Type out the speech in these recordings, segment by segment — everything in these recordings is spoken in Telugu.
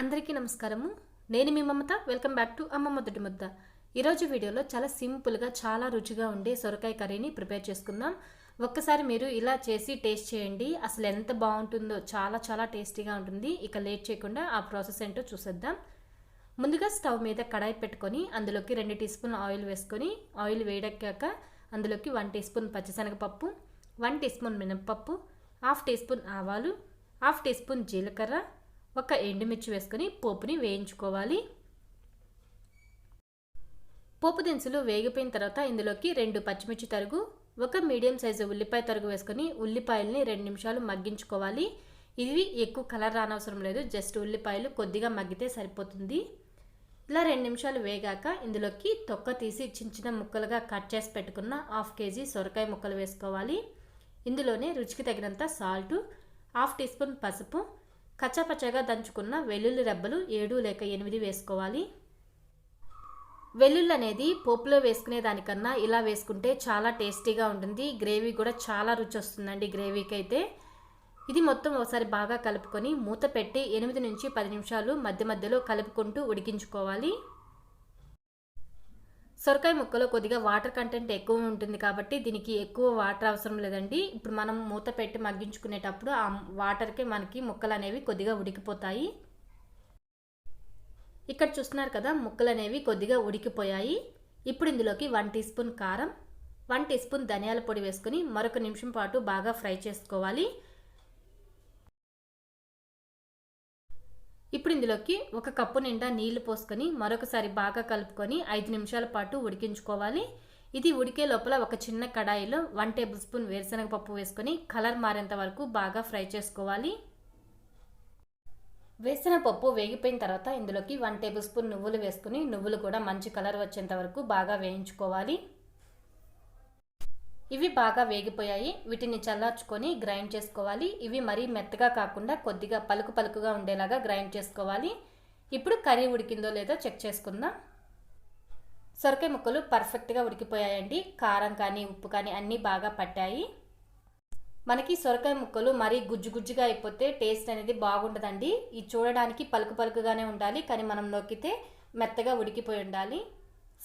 అందరికీ నమస్కారము. నేను మీ మమత. వెల్కమ్ బ్యాక్ టు అమ్మ మొదటి ముద్ద. ఈరోజు వీడియోలో చాలా సింపుల్గా చాలా రుచిగా ఉండే సొరకాయ కర్రీని ప్రిపేర్ చేసుకుందాం. ఒక్కసారి మీరు ఇలా చేసి టేస్ట్ చేయండి. అసలు ఎంత బాగుంటుందో చాలా చాలా టేస్టీగా ఉంటుంది. ఇక లేట్ చేయకుండా ఆ ప్రాసెస్ ఏంటో చూసేద్దాం. ముందుగా స్టవ్ మీద కడాయి పెట్టుకొని అందులోకి రెండు టీ స్పూన్ ఆయిల్ వేసుకొని ఆయిల్ వేడెక్కాక అందులోకి వన్ టీ స్పూన్ పచ్చిశనగపప్పు వన్ టీ స్పూన్ మినప్పప్పు హాఫ్ టీ స్పూన్ ఆవాలు హాఫ్ టీ స్పూన్ జీలకర్ర ఒక ఎండుమిర్చి వేసుకొని పోపుని వేయించుకోవాలి. పోపు దినుసులు వేగిపోయిన తర్వాత ఇందులోకి రెండు పచ్చిమిర్చి తరుగు ఒక మీడియం సైజు ఉల్లిపాయ తరుగు వేసుకొని ఉల్లిపాయల్ని రెండు నిమిషాలు మగ్గించుకోవాలి. ఇవి ఎక్కువ కలర్ రానవసరం లేదు జస్ట్ ఉల్లిపాయలు కొద్దిగా మగ్గితే సరిపోతుంది. ఇలా రెండు నిమిషాలు వేగాక ఇందులోకి తొక్క తీసి చిన్న చిన్న ముక్కలుగా కట్ చేసి పెట్టుకున్న హాఫ్ కేజీ సొరకాయ ముక్కలు వేసుకోవాలి. ఇందులోనే రుచికి తగినంత సాల్టు హాఫ్ టీ స్పూన్ పసుపు కచ్చపచ్చగా దంచుకున్న వెల్లుల్లి రెబ్బలు ఏడు లేక ఎనిమిది వేసుకోవాలి. వెల్లుల్లి అనేది పోపులో వేసుకునే దానికన్నా ఇలా వేసుకుంటే చాలా టేస్టీగా ఉంటుంది. గ్రేవీ కూడా చాలా రుచి వస్తుందండి గ్రేవీకి అయితే ఇది మొత్తం ఒకసారి బాగా కలుపుకొని మూత పెట్టి ఎనిమిది నుంచి పది నిమిషాలు మధ్య మధ్యలో కలుపుకుంటూ ఉడికించుకోవాలి. సొరకాయ ముక్కలో కొద్దిగా వాటర్ కంటెంట్ ఎక్కువ ఉంటుంది కాబట్టి దీనికి ఎక్కువ వాటర్ అవసరం లేదండి. ఇప్పుడు మనం మూత పెట్టి మగ్గించుకునేటప్పుడు ఆ వాటర్కి మనకి ముక్కలు అనేవి కొద్దిగా ఉడికిపోతాయి. ఇక్కడ చూస్తున్నారు కదా ముక్కలు అనేవి కొద్దిగా ఉడికిపోయాయి. ఇప్పుడు ఇందులోకి వన్ టీ స్పూన్ కారం వన్ టీ స్పూన్ ధనియాల పొడి వేసుకొని మరొక నిమిషం పాటు బాగా ఫ్రై చేసుకోవాలి. ఇప్పుడు ఇందులోకి ఒక కప్పు నిండా నీళ్ళు పోసుకొని మరొకసారి బాగా కలుపుకొని ఐదు నిమిషాల పాటు ఉడికించుకోవాలి. ఇది ఉడికే లోపల ఒక చిన్న కడాయిలో వన్ టేబుల్ స్పూన్ వేరుశనగ పప్పు వేసుకొని కలర్ మారేంత వరకు బాగా ఫ్రై చేసుకోవాలి. వేసిన పప్పు వేగిపోయిన తర్వాత ఇందులోకి వన్ టేబుల్ స్పూన్ నువ్వులు వేసుకుని నువ్వులు కూడా మంచి కలర్ వచ్చేంత వరకు బాగా వేయించుకోవాలి. ఇవి బాగా వేగిపోయాయి. వీటిని చల్లార్చుకొని గ్రైండ్ చేసుకోవాలి. ఇవి మరీ మెత్తగా కాకుండా కొద్దిగా పలుకు పలుకుగా ఉండేలాగా గ్రైండ్ చేసుకోవాలి. ఇప్పుడు కర్రీ ఉడికిందో లేదో చెక్ చేసుకుందాం. సొరకాయ ముక్కలు పర్ఫెక్ట్గా ఉడికిపోయాయండి. కారం కానీ ఉప్పు కానీ అన్నీ బాగా పట్టాయి. మనకి సొరకాయ ముక్కలు మరీ గుజ్జు గుజ్జుగా అయిపోతే టేస్ట్ అనేది బాగుంటుందండి ఇది చూడడానికి పలుకు పలుకుగానే ఉండాలి. కానీ మనం నొక్కితే మెత్తగా ఉడికిపోయి ఉండాలి.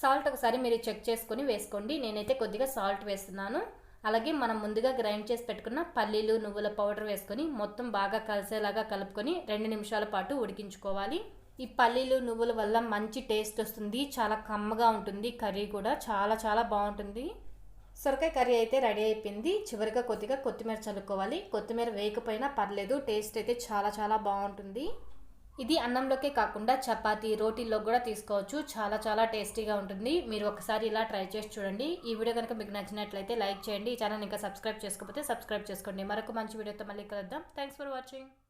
సాల్ట్ ఒకసారి మీరు చెక్ చేసుకొని వేసుకోండి. నేనైతే కొద్దిగా సాల్ట్ వేస్తున్నాను. అలాగే మనం ముందుగా గ్రైండ్ చేసి పెట్టుకున్న పల్లీలు నువ్వుల పౌడర్ వేసుకొని మొత్తం బాగా కలిసేలాగా కలుపుకొని రెండు నిమిషాల పాటు ఉడికించుకోవాలి. ఈ పల్లీలు నువ్వుల వల్ల మంచి టేస్ట్ వస్తుంది. చాలా కమ్మగా ఉంటుంది. కర్రీ కూడా చాలా చాలా బాగుంటుంది. సొరకాయ కర్రీ అయితే రెడీ అయిపోయింది. చివరిగా కొద్దిగా కొత్తిమీర చల్లుకోవాలి. కొత్తిమీర వేయకపోయినా పర్లేదు. టేస్ట్ అయితే చాలా చాలా బాగుంటుంది. ఇది అన్నంలోకే కాకుండా చపాతీ రోటీల్లో కూడా తీసుకోవచ్చు. చాలా చాలా టేస్టీగా ఉంటుంది. మీరు ఒకసారి ఇలా ట్రై చేసి చూడండి. ఈ వీడియో కనుక మీకు నచ్చినట్లయితే లైక్ చేయండి. ఈ ఛానల్ ఇంకా సబ్స్క్రైబ్ చేసుకోకపోతే సబ్స్క్రైబ్ చేసుకోండి. మరొక మంచి వీడియోతో మళ్ళీ కలుద్దాం. Thanks for watching